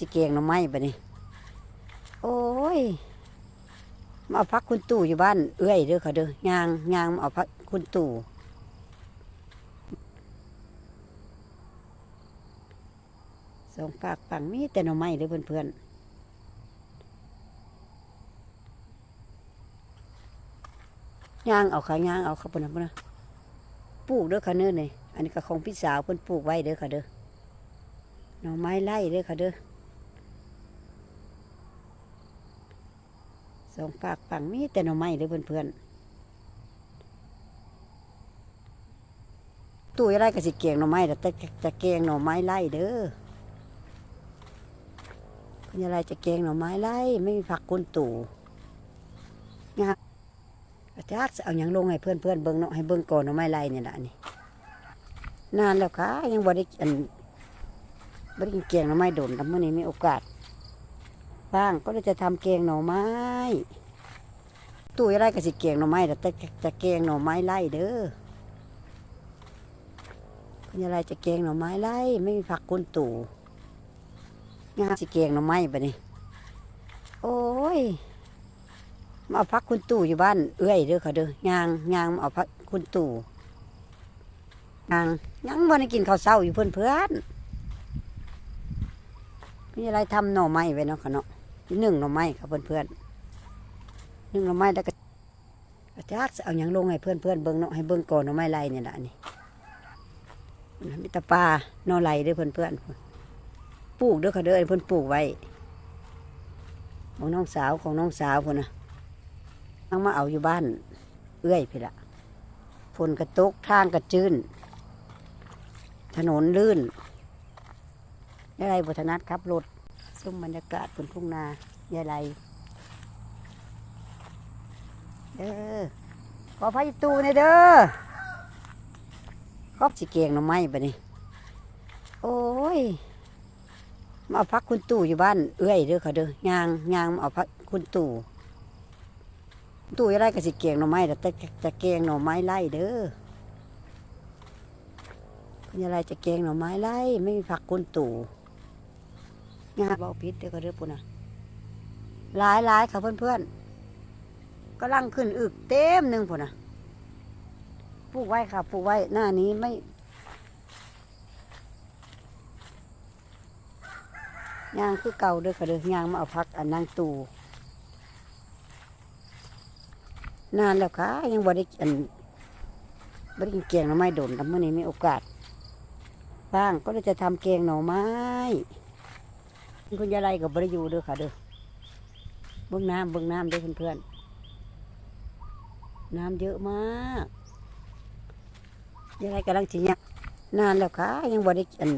สิเกียงหน่อไม้ปะนี่โอ้ย มาเอาพักคุณตู่อยู่บ้านเอื้อยเด้อค่ะเด้อยางยางมาเอาพักคุณตู่สองปากปังมีแต่หน่อไม้เด้อเพื่อนๆยางเอาค่ะยางเอาค่ะปุ่นนะปุ่นะปลูกเด้อค่ะเนื้อนี่อันนี้ก็ของพี่สาวเพิ่นปลูกไว้เด้อค่ะเด้อหน่อไม้ไล่เด้อค่ะเด้อ สองปากปังมีแต่หน่อไม้เด้อเพื่อนๆตู้อะไรก็สิเกียงหน่อไม้แต่จะจะเกียงหน่อไม้ไล่เด้อคุณยายไรจะเกียงหน่อไม้ไล่ไม่มีผักกุนตู่งาอาจารย์เอาอย่างลงให้เพื่อนเพื่อนเบิ้งเนาะให้เบิ้งก่อนหน่อไม้ไล่เนี่ยแหละนี่นานแล้วค่ะยังบ่ได้อันบ่ได้กินเกียงหน่อไม้โดนแต่เมื่อนี้มีโอกาส บ้าง ก็เลยจะทำแกงหน่อไม้ตู้อะไรก็สิแกงหน่อไม้แต่จะแกงหน่อไม้ไล่เด้อคุณยายไรจะแกงหน่อไม้ไล่ไม่มีผักกุนตู่งานสิแกงหน่อไม้ปะนี่โอ้ยมาเอาพักคุณตู่อยู่บ้านเอื้อยเด้อค่ะเด้อยางยางมาเอาพักคุณตู่ยางยังวันนี้กินข้าวเช้าอยู่เพื่อนเพื่อนมีอะไรทำหน่อไม้ไว้เนาะค่ะเนาะ หนึ่งหน่อไม้ครับเพื่อนๆหนึ่งหน่อไม้แล้วก็อาจารย์เอาอย่างลงให้เพื่อนเพื่อนเบิ้งเนาะให้เบิ้งก่อนหน่อไม้ไรเนี่ยแหละนี่มิตรปลาหน่อไรเด้อเพื่อนเพื่อนปลูกเด้อค่ะเด้อเพื่อนปลูกไว้ของน้องสาวของน้องสาวพุ่นนะนั่งมาเอาอยู่บ้าน เอื้อยพี่ละฝนกระตกทางกระจื้นถนนลื่นอะไรบุถนัดครับรถ ซุ้มบรรยากาศบนทุ่งนายายไรเด้อขอพายตูเนี่ยเด้อครอบสิเกียงหน่อไม้ปะนี่โอ้ย มาเอาพักคุณตู่อยู่บ้านเอื้อยเด้อค่ะเด้อยางยางมาเอาพักคุณตู่ตู่อะไรก็สิเกียงหน่อไม้แต่จะจะเกียงหน่อไม้ไล่เด้อคุณยายไรจะเกียงหน่อไม้ไล่ไม่มีผักคุณตู่ งาเบาพิษเดี๋ยวก็เรือปุ่นนะหลายหลายค่ะเพื่อนเพื่อนๆก็ลังขึ้นอึกเต็มหนึ่งปุ่นนะปลูกไว้ค่ะปลูกไว้หน้านี้ไม่ยางคือเก่าเด้อค่ะเด้อยางมาเอาพักอันนางตูนานแล้วค่ะยังบริอันบริกินแกงหน่อไม้โดนแต่เมื่อนี้มีโอกาสบ้างก็เลยจะทำแกงหน่อไม้ คุณยายไรกับบริยูเด้อค่ะเด้อเบื้องน้ำเบื้องน้ำเด้อเพื่อนๆน้ำเยอะมากยายไรกำลังจิเนี่ยนานแล้วค่ะ ยังบริอัน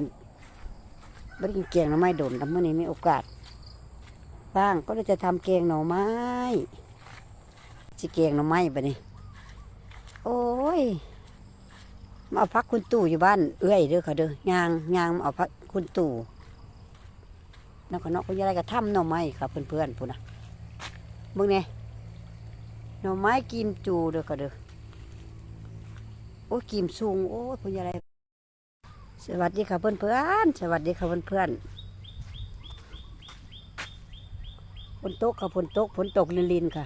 บริกินแกงหน่อไม้โดนแต่เมื่อนี้มีโอกาสบ้างก็เลยจะทำแกงหน่อไม้สิแกงหน่อไม้ไปนี่โอ้ยมาเอาพักคุณตู่อยู่บ้านเอื้อยเด้อค่ะเด้อยางยางมาเอาพักคุณตู่ นักขนกก็ยังไงก็ทำหน่อไม้ครับเพื่อนๆพูดนะมึงเนี่ยหน่อไม้กิมจูเด้อก็เด้อโอ้กิมสูงโอ้ยพูดยังไงสวัสดีค่ะเพื่อนๆสวัสดีค่ะเพื่อนๆฝนตกค่ะฝนตกฝนตกลินลินค่ะ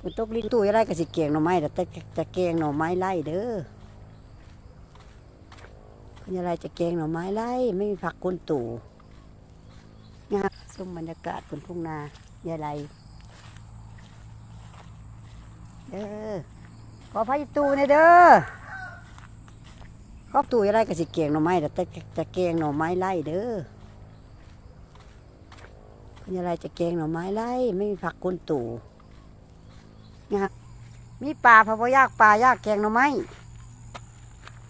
ฝนตกลินตู้ยังไงก็สิเกียงหน่อไม้แต่จะเกียงหน่อไม้ไล่เด้อคุณยายไรจะเกียงหน่อไม้ไล่ไม่มีผักกุนตู่ ชมบรรยากาศบนทุ่งนายายไรเด้อขอพายตูเนี่ยเด้อครอบตูอะไรก็สิเกียงหน่อไม้แต่จะเกียงหน่อไม้ไล่เด้อคุณยายไรจะเกียงหน่อไม้ไล่ไม่มีผักกุนตู่งามมีปลาพะพยากปลายากแกงหน่อไม้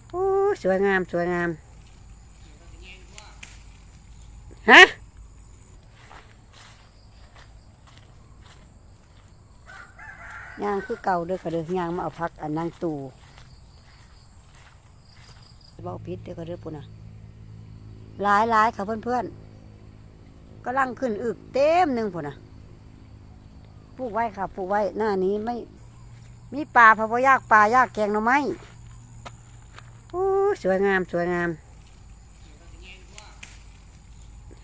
โอ้สวยงามสวยงามฮะ ยางคือเก่าเด้อค่ะเด้อยางมาเอาพักอันนางตูเบาพิษเด้อค่ะเด้อปุ่นนะหลายหลายค่ะเพื่อนเพื่อนก็ลังขึ้นอึกเต็มหนึ่งปุ่นนะปลูกไว้ค่ะปลูกไว้หน้านี้ไม่ มีปลาพะพยากปลายากแกงหน่อไม้โอ้สวยงามสวยงาม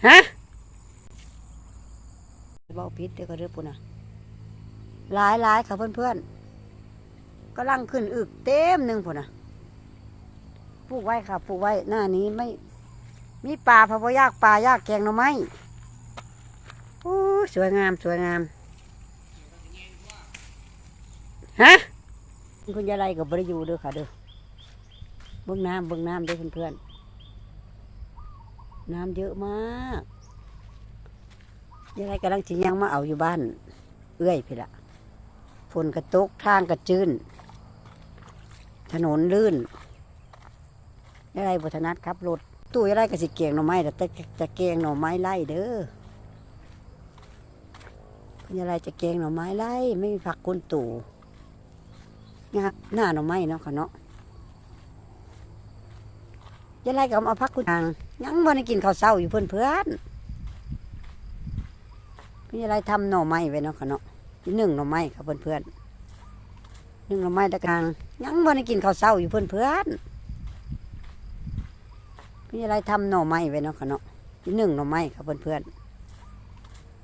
ฮะเบาพิษเด้อค่ะเด้อปุ่นนะ หลายหลายค่ะเพื่อนเพื่อนๆกำลังขึ้นอึกเต็มหนึ่งปุ่นนะปลูกไว้ค่ะปลูกไว้หน้านี้ไม่ มีปลาพะพยากปลายากแกงหน่อไม้โอ้สวยงามสวยงามฮะคุณยายไรกับบริยูเด้อค่ะเด้อเบิ้งน้ำเบิ้งน้ำเด้อเพื่อนๆน้ำเยอะมากยายไรกำลังจิยังมาเอาอยู่บ้าน เอื้อยพี่ละ ฝนกระตกทางกระจืนถนนลื่นยาไรบุถนัดขับรถตู้ยาไรก็สิเกียงหน่อไม้แต่จะเกียงหน่อไม้ไล่เด้อคุณยายไรจะเกียงหน่อไม้ไล่ไม่มีผักกุนตู่งาหน้าหน่อไม้เนาะค่ะเนาะยายไรก็เอามาพักคุณทางยังวันกินข้าวเช้าอยู่เพื่อนเพื่อนคุณยายไรทำหน่อไม้ไว้เนาะค่ะเนาะ หนึ่งหน่อไม้ค่ะเพื่อนเพื่อนหนึ่งหน่อไม้ตะกางยังวันกินข้าวเช้าอยู่เพื่อนเพื่อนๆพี่อะไรทำหน่อไม้ไว้เนาะค่ะเนาะหนึ่งหน่อไม้ค่ะเพื่อนเพื่อน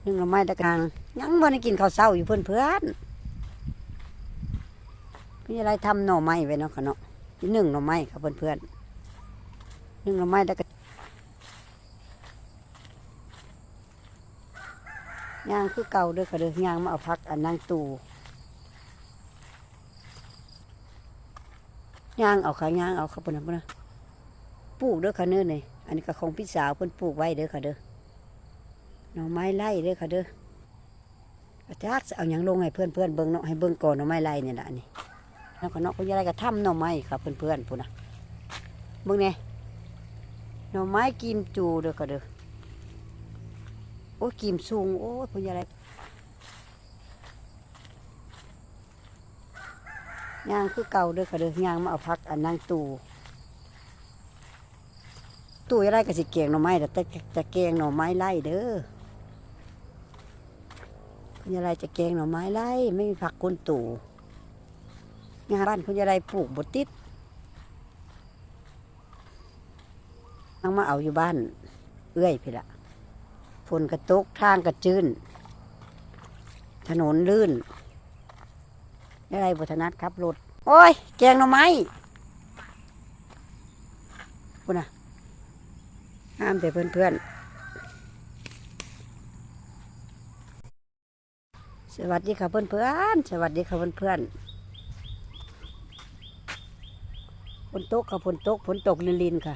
หนึ่งหน่อไม้ตะกางยังวันกินข้าวเช้าอยู่เพื่อนเพื่อนๆพี่อะไรทำหน่อไม้ไว้เนาะค่ะเนาะหนึ่งหน่อไม้ค่ะเพื่อนเพื่อนหนึ่งหน่อไม้ตะกาง ย่างคือเก่าเด้อค่ะเด้อย่างมาเอาพักอันนางตูย่างเอาค่ะย่างเอาค่ะเพื่อนนะเพื่อนะปลูกเด้อค่ะเน้อเนี่ยอันนี้ก็ของพี่สาวเพิ่นปลูกไว้เด้อค่ะเด้อหน่อไม้ไล่เด้อค่ะเด้ออาจารย์เอาหยังลงให้เพื่อนเพื่อนเบิ่งเนาะให้เบิ่งก่อนหน่อไม้ไล่เนี่ล่ะนี่แล้วก็เนาะก็ยังไงก็ทำหน่อไม้ค่ะเพื่อนเพื่อนๆพุ่นนะเบิ่งเนี่ยหน่อไม้กิมจูเด้อค่ะเด้อ โอ้กิมสูง โอ้ยพุ่นยังไงย่างคือเก่าเด้อค่ะเด้อย่างมาเอาพักอันนางตู่ตู้ยายไรก็สิเกียงหน่อไม้แต่จะจะเกียงหน่อไม้ไล่เด้อคุณยายไรจะเกียงหน่อไม้ไล่ไม่มีผักกุนตู่งานบ้านคุณยายไรปลูกบดติดเอามาเอาอยู่บ้าน เอื้อยพี่ละ ฝนกระตกทางกระจืนถนนลื่นยายไรบุถนัดขับรถโอ้ย แกงหน่อไม้คุณนะห้ามแต่เพื่อนๆ สวัสดีค่ะเพื่อนๆ สวัสดีค่ะเพื่อนๆฝนตกค่ะฝนตกฝนตกลินลินๆค่ะ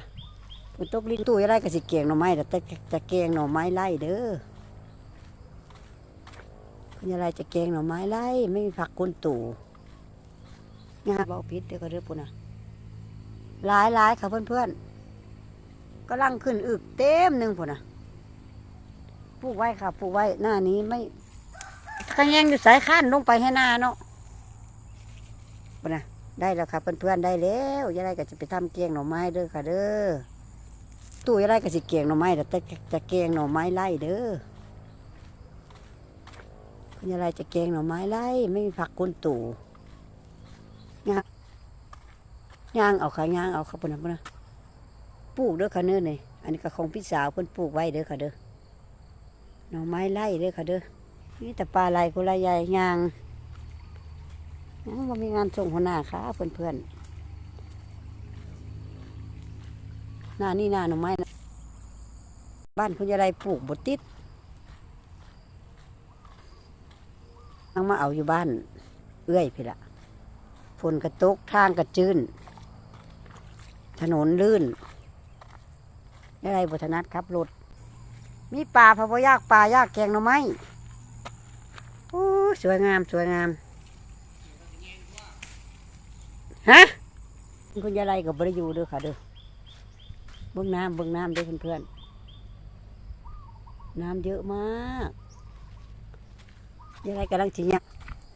ฝนตกลินตู้อะไรก็สิเกียงหน่อไม้แต่จะเกียงหน่อไม้ไล่เด้อคุณยายไรจะเกียงหน่อไม้ไล่ไม่มีผักกุนตู่งาเบาพิษเด้อค่ะเด้อปุ่นน่ะหลายหลายค่ะเพื่อนๆกำลังขึ้นอึกเต็มหนึ่งพุ่นนะปลูกไว้ค่ะปลูกไว้หน้านี้ไม่ขยงอยู่สายข้านลงไปให้หน้าเนาะพุ่นนะได้แล้วค่ะเพื่อนๆได้แล้วยายก็จะไปทำเกียงหน่อไม้เด้อค่ะเด้อ ตู้ยาไรก็สิเกียงหน่อไม้แต่จะเกียงหน่อไม้ไล่เด้อคุณยายไรจะเกียงหน่อไม้ไล่ไม่มีผักกุนตู่ย่างย่างเอาค่ะย่างเอาค่ะพุ่นนะพุ่นนปลูกเด้อค่ะเนื้อนี่อันนี้ก็ของพี่สาวเพิ่นปลูกไว้เด้อค่ะเด้อหน่อไม้ไล่เด้อค่ะเด้อนี่แต่ปลาไหลกุลาใหญ่ยางยังบ่มีงานส่งหัวหน้าค่ะเพื่อนนๆหน้านี่หน้าหน่อไม้ บ้านคุณยายไรปลูกบดติดเอามาเอาอยู่บ้าน เอื้อยพี่ละฝนกระตุกทางกระจืนถนนลื่นยายไรบุถนัดขับรถมีปลาพะพยากปลายากแกงหน่อไม้โอ้สวยงามสวยงามฮะคุณยายไรกับบริยูด้อค่ะเด้อเบื้องน้ำเบื้องน้ำด้อเพื่อนๆ น้ำเยอะมากยายไรกำลังจิเนี่ย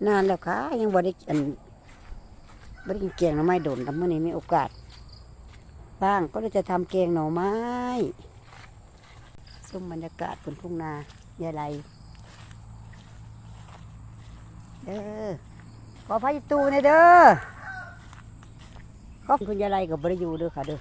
นานแล้วค่ะยังบริกินบริกินแกงหน่อไม้โดนทำเมื่อนี้มีโอกาส บ้างก็เลยจะทำแกงหน่อไม้ชมบรรยากาศบนทุ่งนายายไรเด้อขอพระยิตูในอยเด้อขอบคุณยายไรกับบริยูเด้อค่ะเด้อ